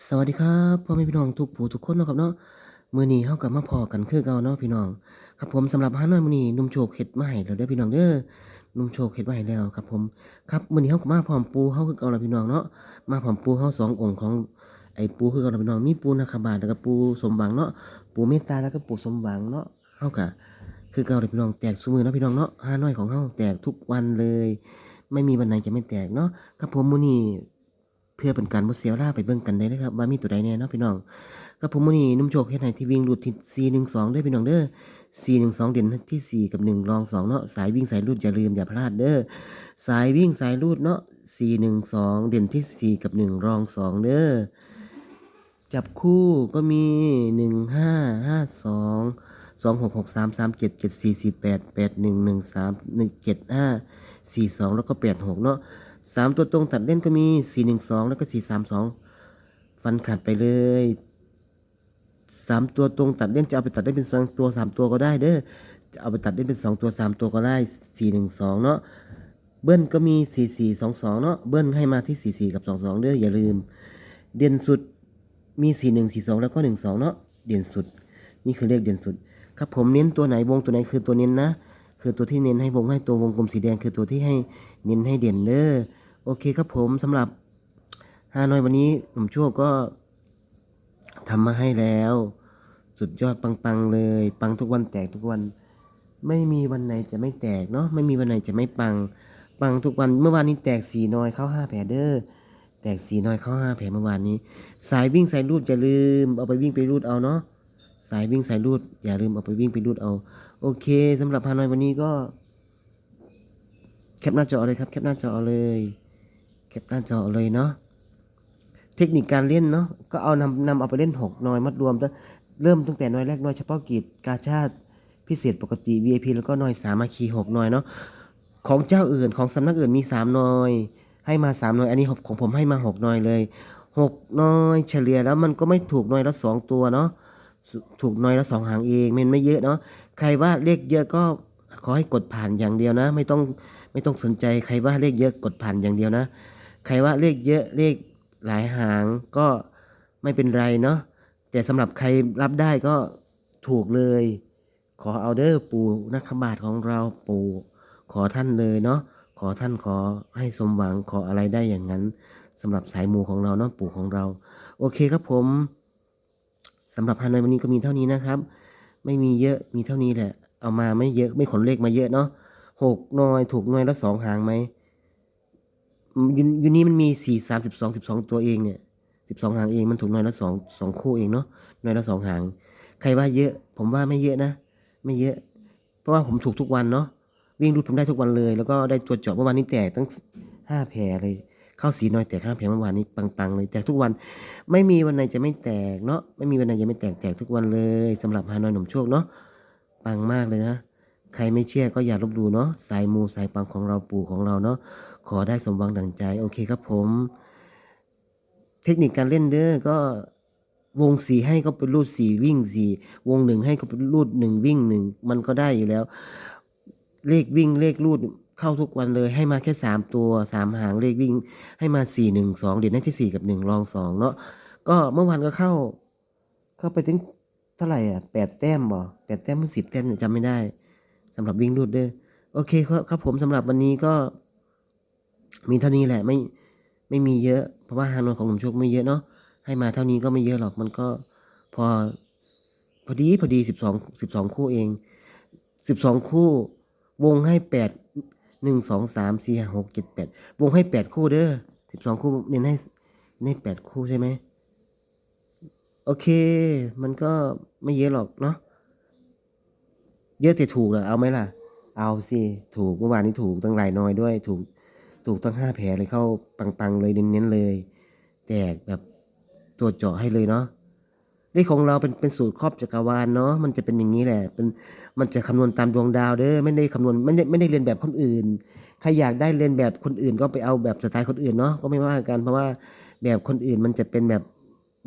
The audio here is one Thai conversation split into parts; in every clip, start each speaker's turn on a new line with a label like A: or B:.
A: สวัสดีครับพ่อแม่พี่น้องทุกผู้ทุกคนเนาะครับเนาะมื้อนี้เฮากลับมาพอกันคือเก่าเนาะพี่น้อง ครับผมสำหรับฮานอยมื้อนี้นุ่มโชคเฮ็ดมาให้แล้วเด้อพี่น้องเด้อนุ่มโชคเฮ็ดมาให้แล้วครับผมครับมื้อนี้เฮาก็มาพร้อมปูเฮาคือเก่าแล้วพี่น้องเนาะมาพร้อมปูเฮาสององค์ของไอ้ปูคือเก่าแล้วพี่น้องมีปูนาคบาทแล้วก็ปูสมหวังเนาะปูเมตตาแล้วก็ปูสมหวังเนาะเฮาก็คือเก่าเลยพี่น้องแตกซุมือเนาะพี่น้องเนาะฮานอยของเฮาแตกทุกวันเลย ไม่มีวันไหนจะไม่แตกเนาะครับผมมื้อนี้ เพื่อเป็นการบ่เสียเวลาไปเบิ่งกันได้นะครับ ว่ามีตัวใดแน่เนาะพี่น้องกับผมมื้อนี้นุ่มโชคเฮ็ดให้ที่วิ่งรูดที่412เด้อพี่น้องเด้อ412 เด่นที่ 4 กับ 1 รอง 2 เนาะสายวิ่งสายรูดอย่าลืมอย่าพลาดเด้อสายวิ่งสายรูดเนาะ412 เด่นที่ 4 กับ 1 รอง 2 เด้อจับคู่ก็มี 1552 2663 37 74 48 81 13 175 42 แล้วก็ 86 เนาะ สามตัวตรงตัดเล่นก็มีสี่หนึ่งสองแล้วก็สี่สามสองฟันขาดไปเลยสามตัวตรงตัดเล่นจะเอาไปตัดได้เป็นสองตัวสามตัวก็ได้เด้อจะเอาไปตัดได้เป็นสองตัวสามตัวก็ได้สี่หนึ่งสองเนาะเบิ้ลก็มีสี่สี่สองสองเนาะเบิ้ลให้มาที่สี่สี่กับสองสองเด้ออย่าลืม เด่นสุดมีสี่หนึ่งสี่สองแล้วก็หนึ่งสองเนาะเด่นสุด นี่คือเลขเด่นสุด ครับผมเน้นตัวไหนวงตัวไหนคือตัวเน้นนะ คือตัวที่เน้นให้วงให้ตัววงกลมสีแดงคือตัวที่ให้เน้นให้เด่นเด้อโอเคครับผมสำหรับฮานอยวันนี้หนุ่มโชคก็ทำมาให้แล้ว สุดยอดปังๆเลย ปังทุกวันแตกทุกวัน ไม่มีวันไหนจะไม่แตกเนาะไม่มีวันไหนจะไม่ปัง ปังทุกวันเมื่อวานนี้แตกสีน้อยเข้าห้าแผลเด้อแตกสีน้อยเข้าห้าแผลเมื่อวานนี้ สายวิ่งสายรูดอย่าลืมเอาไปวิ่งไปรูดเอาเนาะสายวิ่งสายรูดอย่าลืมเอาไปวิ่งไปรูดเอา โอเคสำหรับฮานอยวันนี้ก็ แคปหน้าจอเลยครับ แคปหน้าจอเลย แคปหน้าจอเลยเนาะเทคนิคการเล่นเนาะก็เอานำนำเอาไปเล่นหกนอยมัดรวมตั้งเริ่มตั้งแต่นอยแรกนอยเฉพาะกิจกาชาติพิเศษปกติ VIP แล้วก็นอยสามัคคีหกนอยเนาะของเจ้าอื่นของสำนักอื่นมีสามนอย ให้มาสามนอย อันนี้ของผมให้มาหกนอยเลยหกน่อยเฉลี่ยแล้วมันก็ไม่ถูกน่อยละสองตัวเนาะถูกน่อยละสองหางเองมันไม่เยอะเนาะ ใครว่าเลขเยอะก็ขอให้กดผ่านอย่างเดียวนะ ไม่ต้องไม่ต้องสนใจใครว่าเลขเยอะกดผ่านอย่างเดียวนะ ใครว่าเลขเยอะเลขหลายหางก็ไม่เป็นไรเนาะแต่สำหรับใครรับได้ก็ถูกเลย ขอเอาเด้อปู่นักขบาทของเราปู่ขอท่านเลยเนาะขอท่านขอให้สมหวังขออะไรได้อย่างนั้นสำหรับสายมูของเราเนาะปู่ของเรา โอเคครับผมสำหรับฮานอยวันนี้ก็มีเท่านี้นะครับ ไม่มีเยอะมีเท่านี้แหละ เอามาไม่เยอะไม่ขนเลขมาเยอะเนาะหกหน่อยถูกหน่อยและสองหางไหมยูยูนี้มันมีสี่สามสิบสองสิบสองตัวเองเนี่ยสิบสองหางเองมันถูกหน่อยและสองสองคู่เองเนาะหน่อยและสองหาง ใครว่าเยอะ ผมว่าไม่เยอะนะ ไม่เยอะ เพราะว่าผมถูกทุกวันเนาะวิ่งรูดผมได้ทุกวันเลย แล้วก็ได้ตัวเจาะเมื่อวานนี้แตกตั้งห้าแผลเลย ข้าวสีน้อยแตกห้าแผลเมื่อวานนี้ปังๆเลยแตกทุกวัน ไม่มีวันไหนจะไม่แตกเนาะไม่มีวันไหนจะไม่แตกแตกทุกวันเลยสำหรับฮานอยหนุ่มโชคเนาะปังมากเลยนะ ใครไม่เชื่อก็อย่าลบหลู่เนาะสายมูสายปังของเราปู่ของเราเนาะขอได้สมหวังดังใจโอเคครับผม เทคนิคการเล่นเด้อก็วงสีให้ก็เป็นรูดสีวิ่งสีวงหนึ่งให้ก็เป็นรูดหนึ่งวิ่งหนึ่งมันก็ได้อยู่แล้ว เลขวิ่งเลขรูด เข้าทุกวันเลยให้มาแค่สามตัวสามหางเลขวิ่ง ให้มาสี่หนึ่งสองเด่นได้ที่สี่กับหนึ่งรองสองเนาะก็เมื่อวานก็เข้า เข้าไปถึงเท่าไหร่อะแปดแต้มบ่แปดแต้มหรือสิบแต้มจำไม่ได้สำหรับวิ่งรูดด้อโอเคครับครับผมสำหรับวันนี้ก็ มีเท่านี้แหละไม่ไม่มีเยอะ เพราะว่าฮานอยของหนุ่มโชคไม่เยอะเนาะให้มาเท่านี้ก็ไม่เยอะหรอกมันก็พอพอดีพอดีสิบสองสิบสองคู่เองสิบสองคู่วงให้แปด หนึ่งสองสามสี่ห้าหกเจ็ดแปดวงให้แปดคู่เด้อสิบสองคู่เน้นให้เน้นแปดคู่ใช่ไหมโอเค มันก็ไม่เยอะหรอกเนาะเยอะแต่ถูกเหรอเอาไหมล่ะ เอาสิถูกเมื่อวานนี้ถูกตั้งหลายน้อยด้วย ถูกถูกตั้งห้าแผลเลยเข้าปังๆเลยเน้นๆเลย แจกแบบตัวเจาะให้เลยเนาะ เลขของเราเป็นเป็นสูตรครอบจักรวาลเนาะมันจะเป็นอย่างนี้แหละเป็นมันจะคำนวณตามดวงดาวเด้อไม่ได้คำนวณไม่ได้ไม่ได้เรียนแบบคนอื่นใครอยากได้เรียนแบบคนอื่นก็ไปเอาแบบสไตล์คนอื่นเนาะก็ไม่ว่ากันเพราะว่าแบบคนอื่นมันจะเป็นแบบ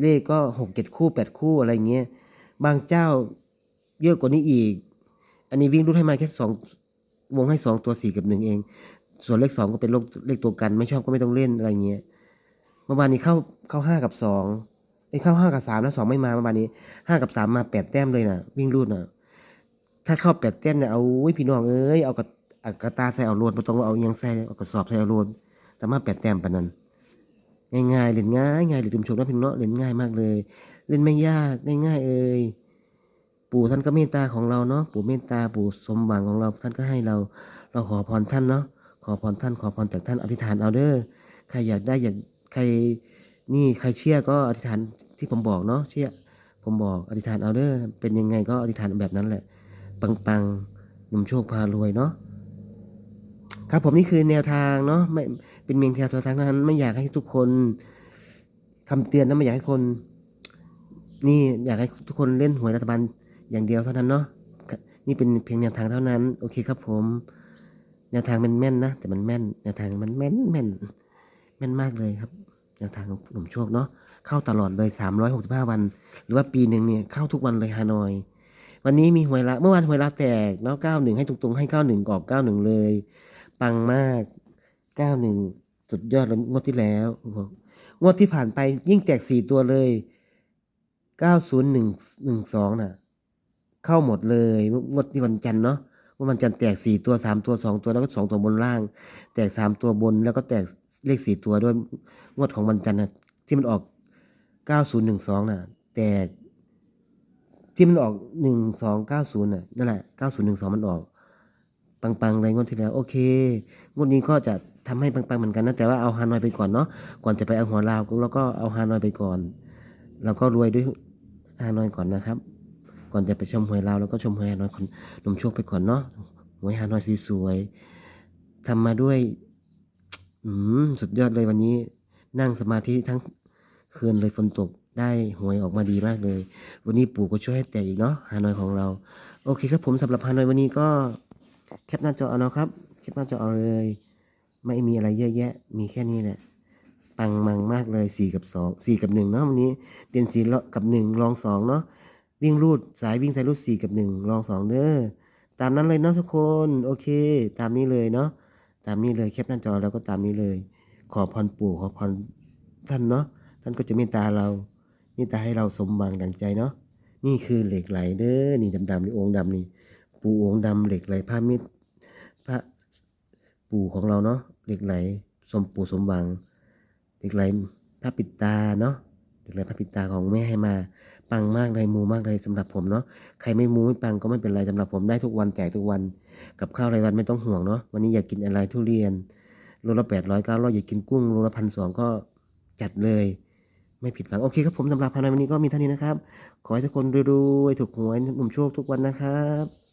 A: เลขก็หกเจ็ดคู่แปดคู่อะไรเงี้ยบางเจ้าเยอะกว่านี้อีก อันนี้วิ่งรูดให้มาแค่สองวงให้สองตัวสี่กับหนึ่งเอง ส่วนเลขสองก็เป็นลขเลขตัวกัน ไม่ชอบก็ไม่ต้องเล่นอะไรเงี้ยเมื่อวานนี้เข้าเข้าห้ากับสอง ไอ้เข้าห้ากับสามแล้วสองไม่มาประมาณนี้ห้ากับสามมาแปดแต้มเลยนะวิ่งรูดนะถ้าเข้าแปดแต้มเนี่ยเอาพี่น้องเอ้ยเอากระเอากระตาใส่เอาโลดไม่ต้องเอาอิหยังใส่เอากระสอบใส่เอาโลดแต่มาแปดแต้มปานนั้น ง่ายๆเล่นง่ายง่ายเลยทุกชมนะพี่น้องเล่นง่ายมากเลย เล่นไม่ยากง่ายๆเอ้ยปู่ท่านก็เมตตาของเราเนาะปู่เมตตาปู่สมหวังของเราท่านก็ให้เรา เราขอพรท่านเนาะขอพรท่านขอพรจากท่านอธิษฐานเอาเด้อใครอยากได้อยากใคร นี่ใครเชื่อก็อธิษฐานที่ผมบอกเนาะเชื่อผมบอกอธิษฐานเอาเด้อเป็นยังไงก็อธิษฐานแบบนั้นแหละ ปังปังๆหนุ่มโชคพารวยเนาะครับผมนี่คือแนวทางเนาะไม่เป็นเมียงแนวทางนั้น ไม่อยากให้ทุกคนคำเตือนนะไม่อยากให้คน นี่อยากให้ทุกคนเล่นหวยรัฐบาลอย่างเดียวเท่านั้นเนาะนี่เป็นเพียงแนวทางเท่านั้น โอเคครับผมแนวทางมันแม่นนะแต่มันแม่นแนวทางมันแม่นแม่นแม่นมากเลยครับ แนวทางของหนุ่มโชคเนาะเข้าตลอดเลย 365 วัน หรือว่าปีหนึ่งเนี่ยเข้าทุกวันเลยฮานอย วันนี้มีหวยละเมื่อวานหวยละแตกเนาะ91 ให้ตรงๆ ให้ 91 ออก 91 เลย ปังมาก 91 สุดยอดเลยงวดที่แล้ว งวดที่ผ่านไปยิ่งแตก 4 ตัวเลย 90112 น่ะ เข้าหมดเลยงวดที่วันจันทร์เนาะว่าวันจันแตก4ตัว3ตัว2ตัวแล้วก็2ตัวบนล่าง แตก3ตัวบนแล้วก็แตก เลข4ตัวด้วยงวดของวันจันทร์นะที่มันออก9012น่ะ แตกที่มันออกหนึ่งสองเก้าศูนย์น่ะนั่นแหละเก้าศูนย์หนึ่งสองมันออก ปังๆเลยงวดที่แล้ว โอเค งวดนี้ก็จะทำให้ปังๆเหมือนกันนะแต่ว่าเอาฮานอยไปก่อนเนาะก่อนจะไปเอาหัวลาวแล้วก็เอาฮานอยไปก่อนแล้วก็รวยด้วยฮานอยก่อนนะครับ ก่อนจะไปชมหวยลาวแล้วก็ชมหวยฮานอยคนนมโชคไปก่อนเนาะหวยฮานอยสวยๆทำมาด้วย อืมสุดยอดเลยวันนี้ นั่งสมาธิทั้งคืนเลยฝนตกได้หวยออกมาดีมากเลย วันนี้ปู่ก็ช่วยให้แตกอีกเนาะฮานอยของเรา โอเคครับผมสำหรับฮานอยวันนี้ก็แคปหน้าจอเอาเนาะครับแคปหน้าจอเอาเลย ไม่มีอะไรเยอะแยะ มีแค่นี้แหละปังมังมากเลยสี่กับสองสี่กับหนึ่งเนาะวันนี้เด่นสี่กับหนึ่งลองสองเนาะวิ่งรูดสายวิ่งสายรูดสี่กับหนึ่งลองสองเด้อตามนั้นเลยเนาะทุกคน โอเค ตามนี้เลยเนาะ ตามนี้เลยแคปหน้าจอแล้วก็ตามนี้เลย ขอพรปู่ขอพรท่านเนาะท่านก็จะเมตตาเราเมตตาให้เราสมหวังดังใจเนาะนี่คือเหล็กไหลเด้อนี่ดำๆนี่องค์ดำนี่ปู่องค์ดำเหล็กไหลพระมิตรพระปู่ของเราเนาะเหล็กไหลสมปู่สมหวังเหล็กไหลพระปิดตาเนาะเหล็กไหลพระปิดตาของแม่ให้มา ปังมากเลยมูมากเลยสำหรับผมเนาะใครไม่มูไม่ปังก็ไม่เป็นไรสำหรับผมได้ทุกวันแจกทุกวัน กับข้าวรายวันไม่ต้องห่วงเนาะวันนี้อยากกินอะไรทุเรียนโลละแปดร้อยเก้าร้อยอยากกินกุ้งโลละพันสองก็จัดเลย ไม่ผิดหวังโอเคครับผมสำหรับภายในวันนี้ก็มีเท่านี้นะครับ ขอให้ทุกคนรวยๆถูกหวยหนุ่มโชคทุกวันนะครับ